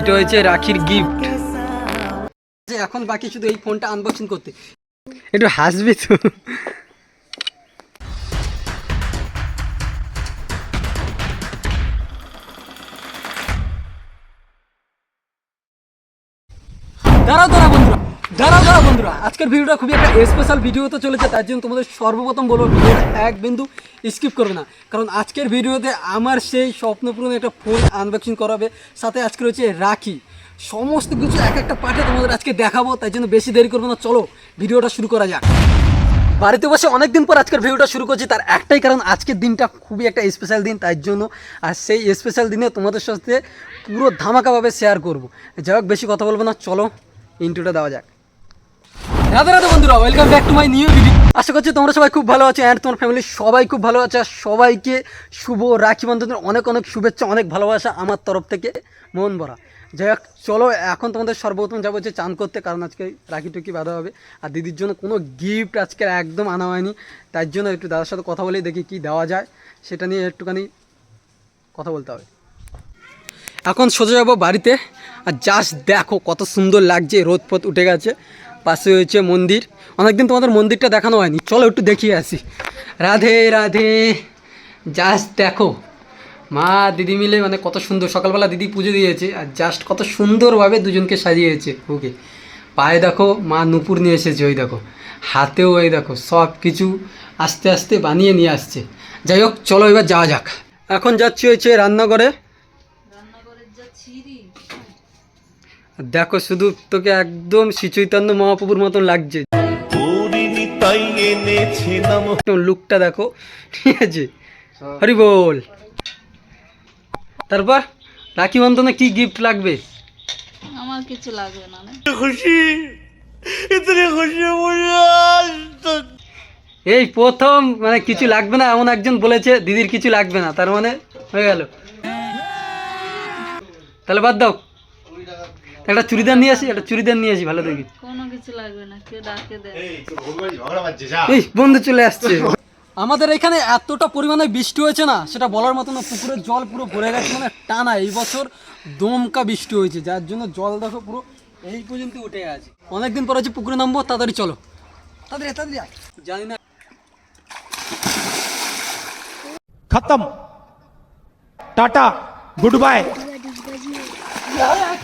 এটা হয়েছে রাখির গিফট এখন বাকি শুধু এই ফোনটা আনবক্সিং করতে। একটু হাসবি তো। দাঁড়াও বন্ধুরা দাঁড়াও দাঁড়াও বন্ধুরা, আজকের ভিডিওটা খুবই একটা স্পেশাল ভিডিও তো চলেছে, তার জন্য তোমাদের সর্বপ্রথম বলব, ভিডিওটা এক বিন্দু স্কিপ করবে না। কারণ আজকের ভিডিওতে আমার সেই স্বপ্নপূরণ একটা ফোন আনবক্সিং করাবে, সাথে আজকে রয়েছে রাখি। সমস্ত কিছু এক একটা পার্টে তোমাদের আজকে দেখাবো, তাই জন্য বেশি দেরি করব না, চলো ভিডিওটা শুরু করা যাক। বাড়িতে বসে অনেকদিন পর আজকের ভিডিওটা শুরু করছি, তার একটাই কারণ আজকের দিনটা খুবই একটা স্পেশাল দিন, তাই জন্য আর সেই স্পেশাল দিনে তোমাদের সাথে পুরো ধামাকাভাবে শেয়ার করব। যাই হোক, বেশি কথা বলব না, চলো ইন্টুটা দেওয়া যাক। রাধে রাধে বন্ধুরা welcome back to my new video আশা করছি তোমরা সবাই খুব ভালো আছো অ্যান্ড তোমার ফ্যামিলি সবাই খুব ভালো আছে। আর সবাইকে শুভ রাখি বন্ধুদের অনেক অনেক শুভেচ্ছা, অনেক ভালোবাসা আমার তরফ থেকে মন ভরা। যাই হোক, চলো এখন তোমাদের সর্বপ্রথম যাব হচ্ছে চান করতে, কারণ আজকে রাখি টুকি বাঁধা হবে। আর দিদির জন্য কোনো গিফট আজকে একদম আনা হয়নি। তার জন্য একটু দাদার সাথে কথা বলে দেখি কী দেওয়া যায়। সেটা নিয়ে একটুখানি কথা বলতে হবে। এখন সোজা যাব বাড়িতে। আর জাস্ট দেখো কত সুন্দর লাগছে রোদ পথ উঠে গেছে। পাশে হয়েছে মন্দির। অনেকদিন তোমাদের মন্দিরটা দেখানো হয়নি। চলো একটু দেখিয়ে আসি। রাধে রাধে। জাস্ট দেখো। মা, দিদি মিলে মানে কত সুন্দর। সকালবেলা দিদি পুজো দিয়েছে আর জাস্ট কত সুন্দরভাবে দুজনকে সাজিয়েছে। ওকে পায়ে দেখো, মা নুপুর নিয়ে এসেছে, ওই দেখো। হাতেও ওই দেখো, সব কিছু আস্তে আস্তে বানিয়ে নিয়ে আসছে। যাই হোক, চলো এবার যাওয়া যাক। এখন যাচ্ছি হয়েছে রান্নাঘরে। দেখো শুধু তোকে একদম শ্রী চৈতন্য মহাপ্রভুর মতন লাগছে। তাই এনেছে নাম একদম লুকটা দেখো ঠিক আছে? হরি বল। তারপর রাখি বন্ধনে কি গিফট লাগবে? আমার কিছু লাগবে না খুশি খুশি এই প্রথম মানে কিছু লাগবে না এমন একজন বলেছে দিদির কিছু লাগবে না তার মানে হয়ে গেল। তাহলে বাদ দাও। একটা চুড়িদার নিয়ে আসি একটা চুড়িদার নিয়ে আসি ভালো দেখি। কোনো কিছু লাগবে না কেউ ডাকে বন্ধু চলে আসছে। আমাদের এখানে এতটা পরিমাণে বৃষ্টি হয়েছে না সেটা বলার মতো না পুকুরের জল পুরো ভরে গেছে মানে টানা এই বছর দমকা বৃষ্টি হয়েছে যার জন্য জল দেখো পুরো এই পর্যন্ত উঠে আছে অনেকদিন পর আছে পুকুরে নামবো তাড়াতাড়ি চলো। তাড়াতাড়ি তাড়াতাড়ি জানি না। খতম। Tata good bye. হ্যাঁ, হ্যাঁ,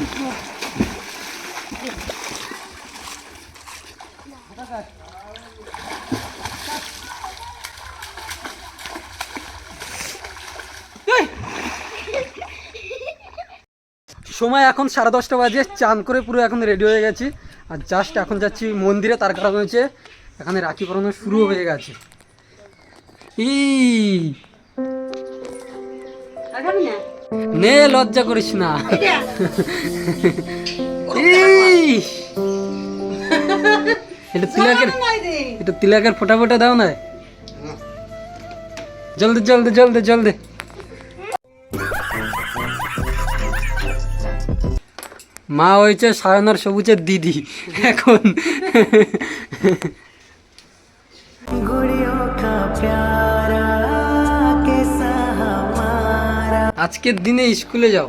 সময় এখন সাড়ে দশটা বাজে চান করে পুরো এখন রেডি হয়ে গেছি। আর জাস্ট এখন যাচ্ছি মন্দিরে তার কারণ হয়েছে এখানে রাখি পরানো শুরু হয়ে গেছে। ই! নে লজ্জা করিস না। ইস! এটা তিলাকের এটা তিলাকের ফোটা ফোটা দাও না। জলদি জলদি জলদি জলদি। মা হয়েছে সায়নার সবুজের দিদি। এখন আজকের দিনে স্কুলে যাও।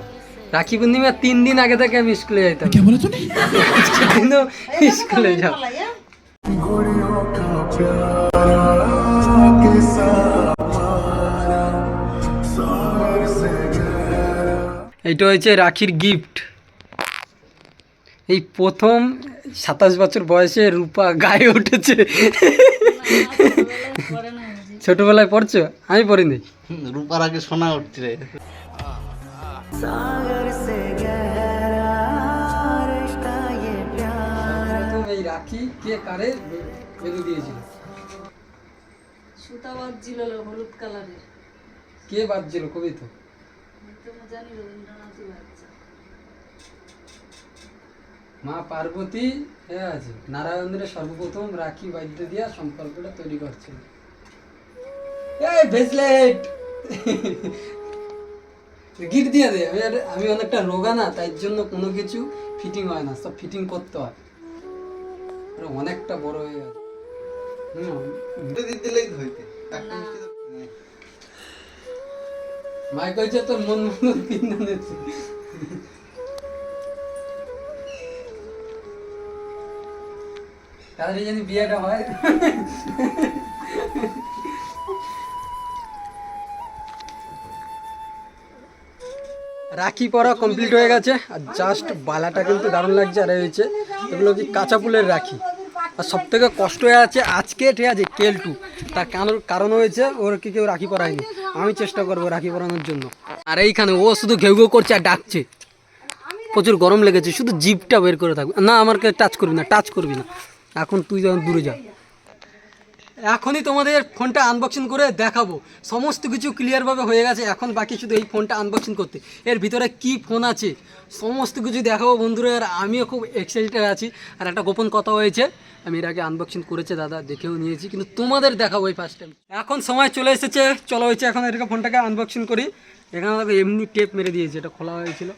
রাখি পূর্ণিমা তিন দিন আগে থেকে আমি স্কুলে যাইতাম। আজকের দিনও স্কুলে যাও। এইটা হয়েছে রাখির গিফট এই প্রথম সাতাশ বছর বয়সে রূপা গায়ে উঠেছে। ছোটবেলায় পড়ছো? আমি পড়িনি। রূপার আগে সোনা উঠছে। কে কারে বেঁধে দিয়েছিল? সুতা বাজছিল হলুদ কালারের। কে বাজছিল কবি তো জানি রবীন্দ্রনাথই বাজছে মা পার্বতী এ আছে নারায়ণের সর্বপ্রথম রাখি বাদ্য দিয়া সম্পর্কটা তৈরি করছিল এই ভেসলেট গিট দিয়ে দে আমি অনেকটা রোগা না তাই জন্য কোনো কিছু ফিটিং হয় না সব ফিটিং করতে হয়। মানে অনেকটা বড় হয়ে গেছে। হুম দিলেই ধইতে। মাই তোর মন মন কিনে নিচ্ছে তাড়াতাড়ি বিয়েটা হয়। রাখি পরা কমপ্লিট হয়ে গেছে। আর জাস্ট বালাটা কিন্তু দারুণ লাগছে, আর হচ্ছে এগুলো কি কাঁচা ফুলের রাখি। আর সব থেকে কষ্ট হয়ে আছে আজকে, ঠিক আছে, কেলটু। তার কারণ কারণ হয়েছে ওর কি কেউ রাখি পরায়নি। আমি চেষ্টা করব রাখি পরানোর জন্য। আর এইখানে ও শুধু ঘেউ ঘেউ করছে আর ডাকছে। প্রচুর গরম লেগেছে, শুধু জিপটা বের করে থাকবে। না আমার আমাকে টাচ করবি না টাচ করবি না। এখন তুই যখন দূরে যা। এখনই তোমাদের ফোনটা আনবক্সিং করে দেখাবো। সমস্ত কিছু ক্লিয়ারভাবে হয়ে গেছে, এখন বাকি শুধু এই ফোনটা আনবক্সিং করতে। এর ভিতরে কি ফোন আছে, সমস্ত কিছু দেখাবো বন্ধুরা, আর আমিও খুব এক্সাইটেড আছি। আর একটা গোপন কথা হয়েছে, আমি এর আগে আনবক্সিং করেছে দাদা, দেখেও নিয়েছি, কিন্তু তোমাদের দেখাবো এই ফার্স্ট টাইম এখন সময় চলে এসেছে, চলো হয়েছে, এখন এটাকে ফোনটাকে আনবক্সিং করি। এখানে এমনি টেপ মেরে দিয়েছে, এটা খোলা হয়েছিল।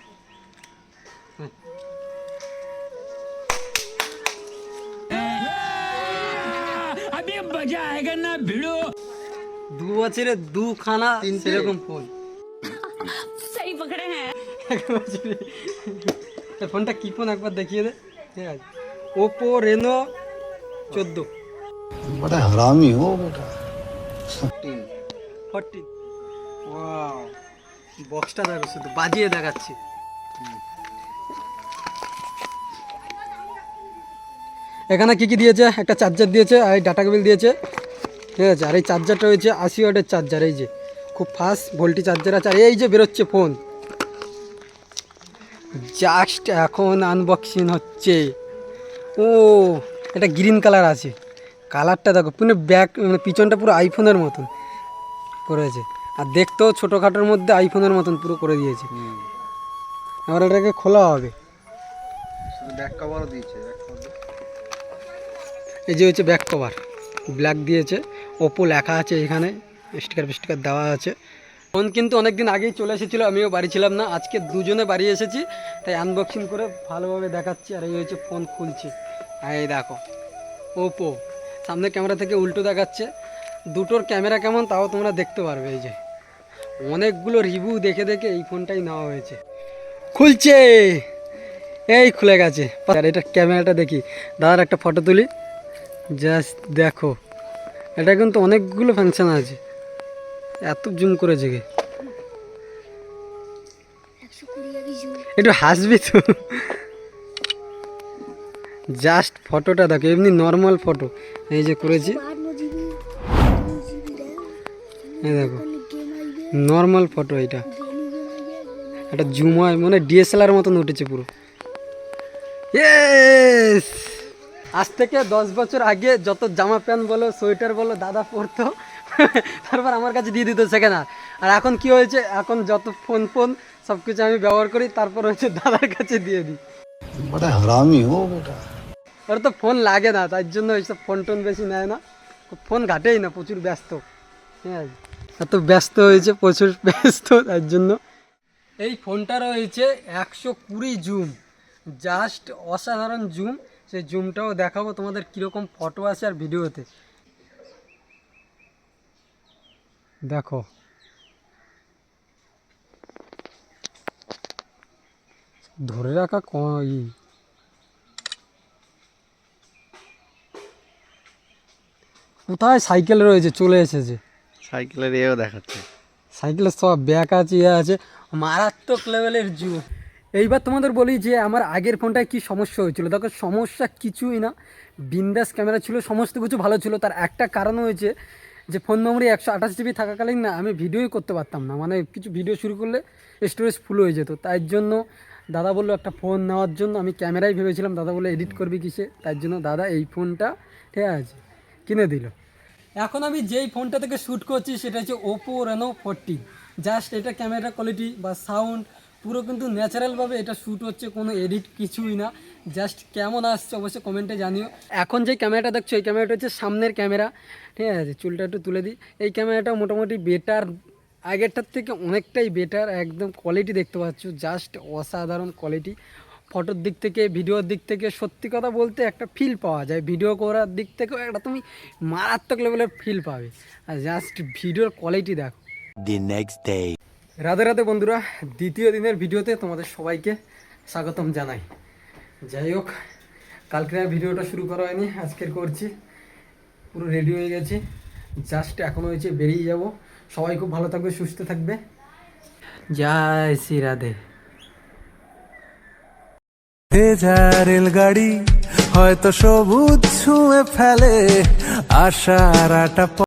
দু বছরে দুখানা সেরকম ফোন এক বছরে। এই ফোনটা কি ফোন একবার দেখিয়ে দে ঠিক আছে ওপো রেনো চোদ্দো बड़ा हरामी हो बेटा ফোরটিন ওয়াও বক্সটা দেখো শুধু বাজিয়ে দেখাচ্ছি এখানে কি কি দিয়েছে? একটা চার্জার দিয়েছে আর এই ডাটা কেবিল দিয়েছে। ঠিক আছে? আর এই চার্জারটা হয়েছে আশি ওয়াটের চার্জার এই যে। খুব ফাস্ট ভোল্টি চার্জার আছে। আর এই যে বেরোচ্ছে ফোন জাস্ট এখন আনবক্সিং হচ্ছে। ও এটা গ্রিন কালার আছে। কালারটা দেখো পুরো ব্যাক মানে পিছনটা পুরো আইফোনের মতন করেছে। আর দেখতেও ছোটোখাটোর মধ্যে আইফোনের মতন পুরো করে দিয়েছে। এবার এটাকে খোলা হবে। ব্যাক কভারও দিয়েছে। এই যে হচ্ছে ব্যাক কভার ব্ল্যাক দিয়েছে ওপো লেখা আছে এখানে স্টিকার ফিস্টিকার দেওয়া আছে। ফোন কিন্তু অনেক দিন আগেই চলে এসেছিল, আমিও বাড়ি ছিলাম না, আজকে দুজনে বাড়ি এসেছি, তাই আনবক্সিং করে ভালোভাবে দেখাচ্ছি, আর এই হচ্ছে ফোন খুলছি। এই দেখো ওপো সামনে ক্যামেরা থেকে উল্টো দেখাচ্ছে, দুটোর ক্যামেরা কেমন তাও তোমরা দেখতে পারবে, এই যে। অনেকগুলো রিভিউ দেখে দেখে এই ফোনটাই নেওয়া হয়েছে। খুলছে! এই খুলে গেছে। আর এটার ক্যামেরাটা দেখি, দাদার একটা ফটো তুলি। জাস্ট দেখো, এটা কিন্তু অনেকগুলো ফাংশন আছে। এত জুম করেছে গে একটু হাসবি তো। জাস্ট ফটোটা দেখো, এমনি নর্মাল ফটো এই যে করেছি। দেখো নর্মাল ফটো এটা। একটা জুম হয় মানে ডিএসএলআর মতন উঠেছে পুরো। ইয়েস আজ থেকে দশ বছর আগে যত জামা প্যান্ট বলো সোয়েটার বলো দাদা পরতো তারপর আমার কাছে দিয়ে দিত সেখানে। আর এখন কি হয়েছে? এখন যত ফোন ফোন সব কিছু আমি ব্যবহার করি তারপর হচ্ছে দাদার কাছে দিয়ে দিই। ওর তো ফোন লাগে না তার জন্য ওই সব ফোন টোন বেশি নেয় না। ফোন ঘাটেই না প্রচুর ব্যস্ত। হ্যাঁ এত ব্যস্ত হয়েছে প্রচুর ব্যস্ত তার জন্য। এই ফোনটা রয়েছে একশো কুড়ি জুম জাস্ট অসাধারণ জুম সেই জুমটাও দেখাবো তোমাদের কীরকম ফটো আছে আর ভিডিওতে। দেখো। ধরে রাখা ক কোথায় সাইকেল রয়েছে? চলে এসেছে। সাইকেলের এও দেখাচ্ছে। সাইকেলের সব ব্যাক আছে ইয়ে আছে। মারাত্মক লেভেলের জু এইবার তোমাদের বলি যে আমার আগের ফোনটায় কি সমস্যা হয়েছিল। দেখো, সমস্যা কিছুই না। বিন্দাস ক্যামেরা ছিল, সমস্ত কিছু ভালো ছিল। তার একটা কারণ হয়েছে যে ফোন মেমোরি একশো আঠাশ জিবি থাকাকালীন না, আমি ভিডিওই করতে পারতাম না। মানে কিছু ভিডিও শুরু করলে স্টোরেজ ফুল হয়ে যেত। তাই জন্য দাদা বলল একটা ফোন নেওয়ার জন্য। আমি ক্যামেরাই ভেবেছিলাম, দাদা বলে এডিট করবি কিসে? তার জন্য দাদা এই ফোনটা ঠিক আছে, কিনে দিল। এখন আমি যেই ফোনটা থেকে শ্যুট করছি, সেটা হচ্ছে ওপো রেনো ফোরটি জাস্ট এটা ক্যামেরা কোয়ালিটি বা সাউন্ড পুরো কিন্তু ন্যাচারালভাবে এটা শ্যুট হচ্ছে, কোনো এডিট কিছুই না। জাস্ট কেমন আসছে অবশ্যই কমেন্টে জানিও। এখন যে ক্যামেরাটা দেখছ, এই ক্যামেরাটা হচ্ছে সামনের ক্যামেরা ঠিক আছে, চুলটা একটু তুলে দিই। এই ক্যামেরাটা মোটামুটি বেটার আগেরটার থেকে অনেকটাই বেটার একদম কোয়ালিটি দেখতে পাচ্ছ। জাস্ট অসাধারণ কোয়ালিটি ফটোর দিক থেকে ভিডিওর দিক থেকে সত্যি কথা বলতে একটা ফিল পাওয়া যায়। ভিডিও করার দিক থেকেও একটা তুমি মারাত্মক লেভেলের ফিল পাবে। আর জাস্ট ভিডিওর কোয়ালিটি দেখো। The next day. Radhe Radhe বন্ধুরা, দ্বিতীয় দিনের ভিডিওতে তোমাদের সবাইকে স্বাগতম জানাই। যাই হোক, কালকে আর ভিডিওটা শুরু করা হয়নি, আজকের করছি। পুরো রেডি হয়ে গেছি জাস্ট এখন হয়েছে, বেরিয়ে যাব। সবাই খুব ভালো থাকবে, সুস্থ থাকবে। জয় শ্রী রাধে। রেলগাড়ি, হয়তো সবুজ ছুঁয়ে ফেলে, আশার আটা